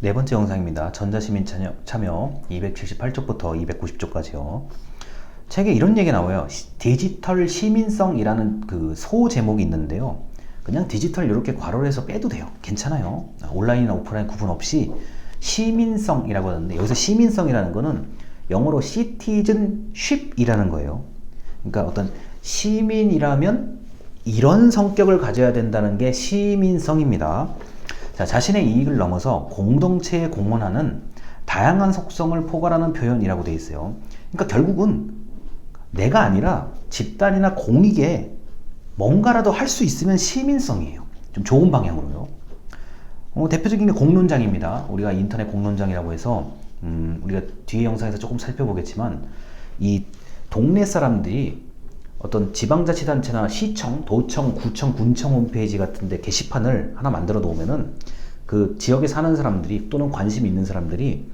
네 번째 영상입니다. 전자시민 참여, 참여 278쪽부터 290쪽까지요. 책에 이런 얘기 나와요. 시- 디지털 시민성이라는 그 소 제목이 있는데요. 그냥 디지털 이렇게 괄호를 해서 빼도 돼요. 괜찮아요. 온라인이나 오프라인 구분 없이 시민성이라고 하는데 여기서 시민성이라는 거는 영어로 citizenship이라는 거예요. 그러니까 어떤 시민이라면 이런 성격을 가져야 된다는 게 시민성입니다. 자, 자신의 이익을 넘어서 공동체에 공헌하는 다양한 속성을 포괄하는 표현이라고 되어 있어요. 그러니까 결국은 내가 아니라 집단이나 공익에 뭔가라도 할 수 있으면 시민성이에요. 좀 좋은 방향으로요. 어, 대표적인 게 공론장입니다. 우리가 인터넷 공론장이라고 해서 음, 우리가 뒤에 영상에서 조금 살펴보겠지만 이 동네 사람들이 어떤 지방자치단체나 시청, 도청, 구청, 군청 홈페이지 같은데 게시판을 하나 만들어 놓으면은 그 지역에 사는 사람들이 또는 관심 있는 사람들이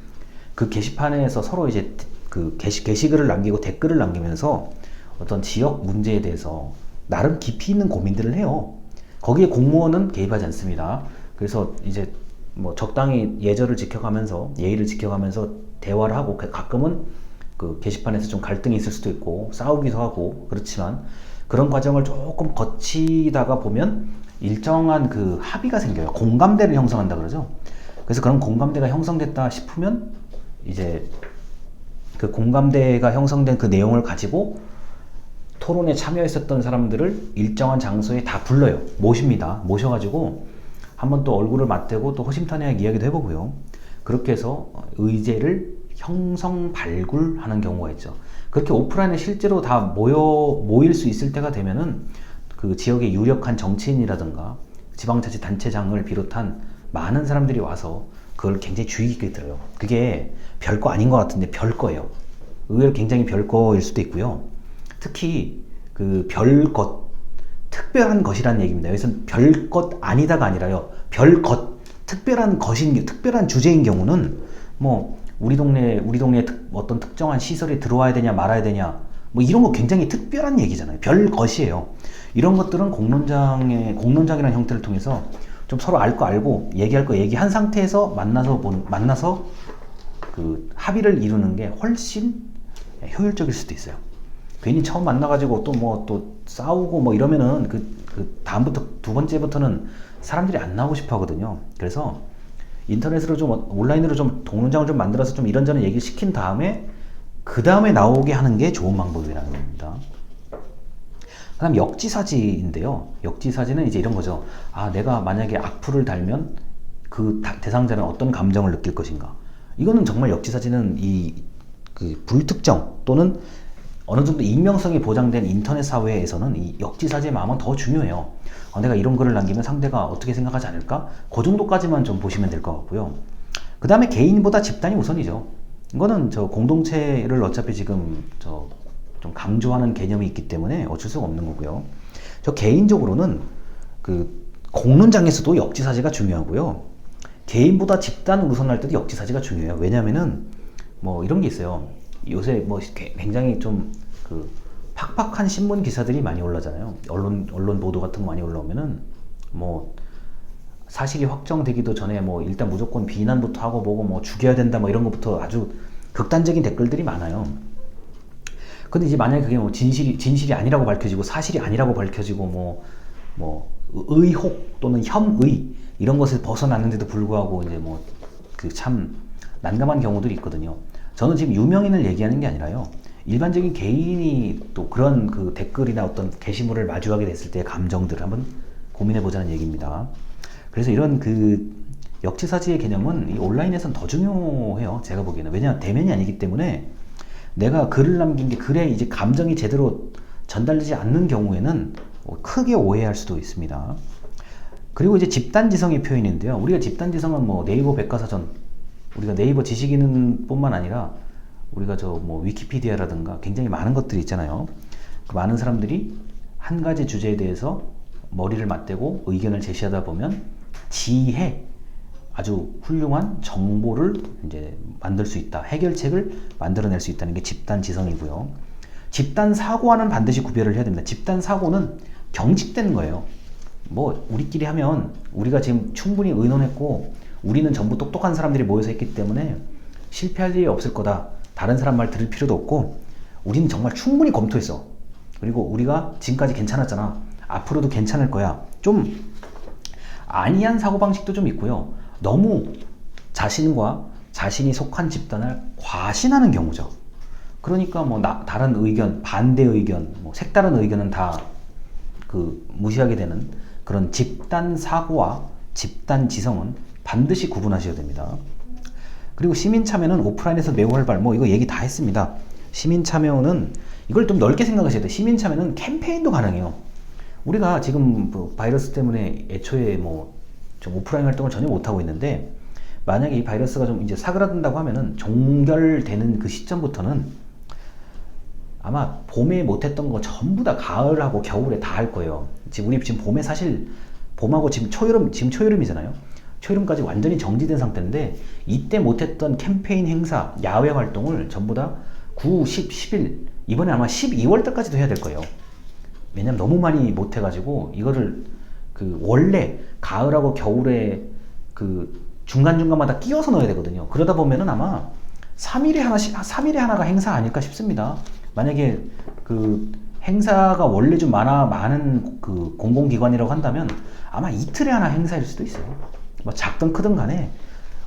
그 게시판에서 서로 이제 그 게시, 게시글을 남기고 댓글을 남기면서 어떤 지역 문제에 대해서 나름 깊이 있는 고민들을 해요. 거기에 공무원은 개입하지 않습니다. 그래서 이제 뭐 적당히 예절을 지켜가면서 예의를 지켜가면서 대화를 하고 가- 가끔은 그 게시판에서 좀 갈등이 있을 수도 있고 싸우기도 하고 그렇지만 그런 과정을 조금 거치다가 보면 일정한 그 합의가 생겨요. 공감대를 형성한다 그러죠. 그래서 그런 공감대가 형성됐다 싶으면 이제 그 공감대가 형성된 그 내용을 가지고 토론에 참여했었던 사람들을 일정한 장소에 다 불러요. 모십니다. 모셔가지고 한번 또 얼굴을 맞대고 또 허심탄회하게 이야기도 해보고요. 그렇게 해서 의제를 형성 발굴하는 경우가 있죠. 그렇게 오프라인에 실제로 다 모여 모일 수 있을 때가 되면은 그 지역의 유력한 정치인이라든가 지방자치 단체장을 비롯한 많은 사람들이 와서 그걸 굉장히 주의 깊게 들어요. 그게 별거 아닌 것 같은데 별거예요. 의외로 굉장히 별거일 수도 있고요. 특히 그 별것 특별한 것이라는 얘기입니다. 여기서 별것 아니다가 아니라요. 별것 특별한 것인 게- 특별한 주제인 경우는 뭐 우리 동네 우리 동네 특, 어떤 특정한 시설이 들어와야 되냐 말아야 되냐 뭐 이런 거 굉장히 특별한 얘기잖아요. 별 것이에요. 이런 것들은 공론장의 공론장이라는 형태를 통해서 좀 서로 알 거 알고 얘기할 거 얘기한 상태에서 만나서 본, 만나서 그 합의를 이루는 게 훨씬 효율적일 수도 있어요. 괜히 처음 만나가지고 또 뭐또 싸우고 뭐 이러면은 그, 그 다음부터 두 번째부터는 사람들이 안 나오고 싶어 하거든요. 그래서 인터넷으로 좀 어- 온라인으로 좀 동영상을 좀 만들어서 좀 이런저런 얘기 시킨 다음에 그 다음에 나오게 하는 게 좋은 방법이라는 겁니다. 그다음 역지사지인데요. 역지사지는 이제 이런 거죠. 아, 내가 만약에 악플을 달면 그 다- 대상자는 어떤 감정을 느낄 것인가. 이거는 정말 역지사지는 이 그 불특정 또는 어느 정도 익명성이 보장된 인터넷 사회에서는 이 역지사지의 마음은 더 중요해요. 어, 내가 이런 글을 남기면 상대가 어떻게 생각하지 않을까? 그 정도까지만 좀 보시면 될 것 같고요. 그 다음에 개인보다 집단이 우선이죠. 이거는 저 공동체를 어차피 지금 저 좀 강조하는 개념이 있기 때문에 어쩔 수가 없는 거고요. 저 개인적으로는 그 공론장에서도 역지사지가 중요하고요. 개인보다 집단을 우선할 때도 역지사지가 중요해요. 왜냐면은 뭐 이런 게 있어요. 요새 뭐 굉장히 좀그 팍팍한 신문 기사들이 많이 올라잖아요. 언론 언론 보도 같은 거 많이 올라오면은 뭐 사실이 확정되기도 전에 뭐 일단 무조건 비난부터 하고 뭐고 뭐 죽여야 된다 뭐 이런 것부터 아주 극단적인 댓글들이 많아요. 근데 이제 만약에 그게 뭐 진실이 진실이 아니라고 밝혀지고 사실이 아니라고 밝혀지고 뭐뭐 의혹 또는 혐의 이런 것을 벗어났는데도 불구하고 이제 뭐 그 참 난감한 경우들이 있거든요. 저는 지금 유명인을 얘기하는 게 아니라요. 일반적인 개인이 또 그런 그 댓글이나 어떤 게시물을 마주하게 됐을 때의 감정들을 한번 고민해 보자는 얘기입니다. 그래서 이런 그 역지사지의 개념은 이 온라인에선 더 중요해요. 제가 보기에는. 왜냐 대면이 아니기 때문에 내가 글을 남긴 게 글에 이제 감정이 제대로 전달되지 않는 경우에는 크게 오해할 수도 있습니다. 그리고 이제 집단지성의 표현인데요. 우리가 집단지성은 뭐 네이버 백과사전, 우리가 네이버 지식인뿐만 아니라 우리가 저 뭐 위키피디아라든가 굉장히 많은 것들이 있잖아요. 그 많은 사람들이 한 가지 주제에 대해서 머리를 맞대고 의견을 제시하다 보면 지혜, 아주 훌륭한 정보를 이제 만들 수 있다. 해결책을 만들어낼 수 있다는 게 집단 지성이고요. 집단 사고와는 반드시 구별을 해야 됩니다. 집단 사고는 경직된 거예요. 뭐 우리끼리 하면 우리가 지금 충분히 의논했고 우리는 전부 똑똑한 사람들이 모여서 했기 때문에 실패할 일이 없을 거다. 다른 사람 말 들을 필요도 없고 우리는 정말 충분히 검토했어. 그리고 우리가 지금까지 괜찮았잖아. 앞으로도 괜찮을 거야. 좀 아니한 사고방식도 좀 있고요. 너무 자신과 자신이 속한 집단을 과신하는 경우죠. 그러니까 뭐 나- 다른 의견, 반대 의견, 뭐 색다른 의견은 다 그 무시하게 되는 그런 집단 사고와 집단 지성은 반드시 구분하셔야 됩니다. 그리고 시민 참여는 오프라인에서 매우 활발. 뭐 이거 얘기 다 했습니다. 시민 참여는 이걸 좀 넓게 생각하셔야 돼요. 시민 참여는 캠페인도 가능해요. 우리가 지금 뭐 바이러스 때문에 애초에 뭐 좀 오프라인 활동을 전혀 못 하고 있는데 만약에 이 바이러스가 좀 이제 사그라든다고 하면은 종결되는 그 시점부터는 아마 봄에 못했던 거 전부 다 가을하고 겨울에 다 할 거예요. 지금 우리 지금 봄에 사실 봄하고 지금 초여름 지금 초여름이잖아요. 초여름까지 완전히 정지된 상태인데 이때 못했던 캠페인 행사, 야외 활동을 전부 다 9, 10, 10일 이번에 아마 12월 달까지도 해야 될 거예요. 왜냐면 너무 많이 못해가지고 이거를 그 원래 가을하고 겨울에 그 중간중간마다 끼워서 넣어야 되거든요. 그러다 보면은 아마 3일에 하나씩, 3일에 하나가 행사 아닐까 싶습니다. 만약에 그 행사가 원래 좀 많아, 많은 그 공공기관이라고 한다면 아마 이틀에 하나 행사일 수도 있어요. 뭐 작든 크든 간에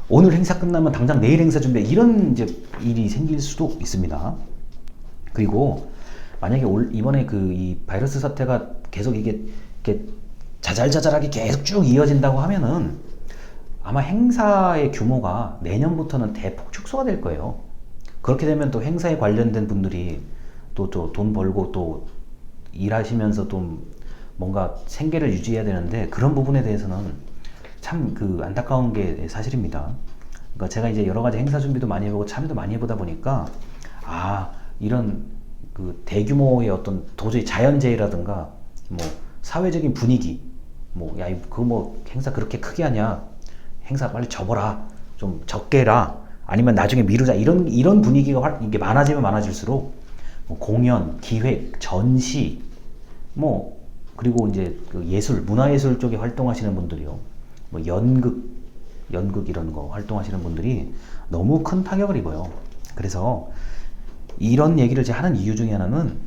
오늘 행사 끝나면 당장 내일 행사 준비해. 이런 이제 일이 생길 수도 있습니다. 그리고 만약에 올 이번에 그 이 바이러스 사태가 계속 이게 이렇게 자잘자잘하게 계속 쭉 이어진다고 하면은 아마 행사의 규모가 내년부터는 대폭 축소가 될 거예요. 그렇게 되면 또 행사에 관련된 분들이 또또돈 벌고 또 일하시면서 좀 뭔가 생계를 유지해야 되는데 그런 부분에 대해서는 참 그 안타까운 게 사실입니다. 그러니까 제가 이제 여러 가지 행사 준비도 많이 해보고 참여도 많이 해보다 보니까 아 이런 그 대규모의 어떤 도저히 자연재해라든가 뭐 사회적인 분위기 뭐야 그거 뭐 행사 그렇게 크게 하냐? 행사 빨리 접어라. 좀 적게 해라. 아니면 나중에 미루자. 이런 이런 분위기가 활- 이게 많아지면 많아질수록 뭐 공연 기획 전시 뭐 그리고 이제 그 예술 문화예술 쪽에 활동하시는 분들이요 뭐 연극 연극 이런 거 활동하시는 분들이 너무 큰 타격을 입어요 그래서 이런 얘기를 제가 하는 이유 중에 하나는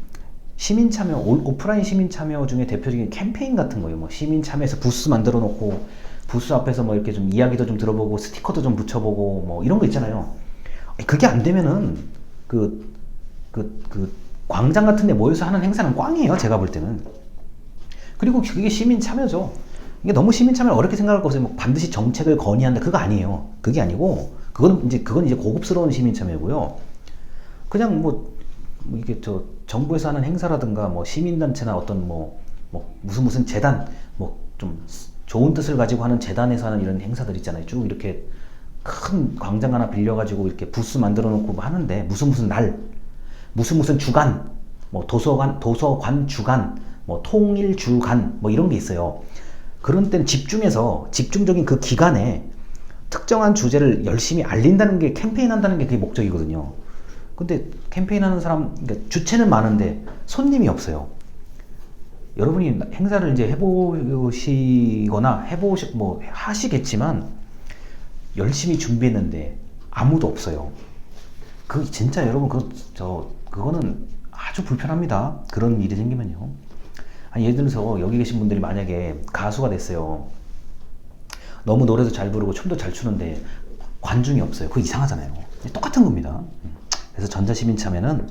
시민 참여 오- 오프라인 시민 참여 중에 대표적인 캠페인 같은 거예요. 뭐 시민 참여해서 부스 만들어 놓고 부스 앞에서 뭐 이렇게 좀 이야기도 좀 들어보고 스티커도 좀 붙여보고 뭐 이런 거 있잖아요. 그게 안 되면은 그 그, 그 광장 같은 데 모여서 하는 행사는 꽝이에요. 제가 볼 때는. 그리고 그게 시민 참여죠. 이게 너무 시민 참여를 어렵게 생각할 거 없어요. 뭐 반드시 정책을 건의한다. 그거 아니에요. 그게 아니고 그건 이제 그건 이제 고급스러운 시민 참여고요. 그냥 뭐, 뭐 이게 저 정부에서 하는 행사라든가 뭐 시민단체나 어떤 뭐, 뭐 무슨 무슨 재단 뭐 좀 좋은 뜻을 가지고 하는 재단에서 하는 이런 행사들 있잖아요. 쭉 이렇게 큰 광장 하나 빌려가지고 이렇게 부스 만들어 놓고 뭐 하는데 무슨 무슨 날 무슨 무슨 주간 뭐 도서관 도서관 주간 뭐 통일 주간 뭐 이런 게 있어요. 그런 때는 집중해서 집중적인 그 기간에 특정한 주제를 열심히 알린다는 게 캠페인 한다는 게 그게 목적이거든요. 근데 캠페인 하는 사람 그러니까 주체는 많은데 손님이 없어요. 여러분이 행사를 이제 해보시거나 해보시 뭐 하시겠지만 열심히 준비했는데 아무도 없어요. 그 진짜 여러분 그 저 그거는 아주 불편합니다. 그런 일이 생기면요. 아니 예를 들어서 여기 계신 분들이 만약에 가수가 됐어요. 너무 노래도 잘 부르고 춤도 잘 추는데 관중이 없어요. 그거 이상하잖아요. 똑같은 겁니다. 그래서 전자시민 참여는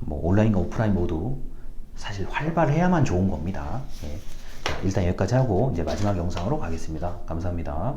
뭐 온라인과 오프라인 모두 사실 활발해야만 좋은 겁니다. 예. 자, 일단 여기까지 하고 이제 마지막 영상으로 가겠습니다. 감사합니다.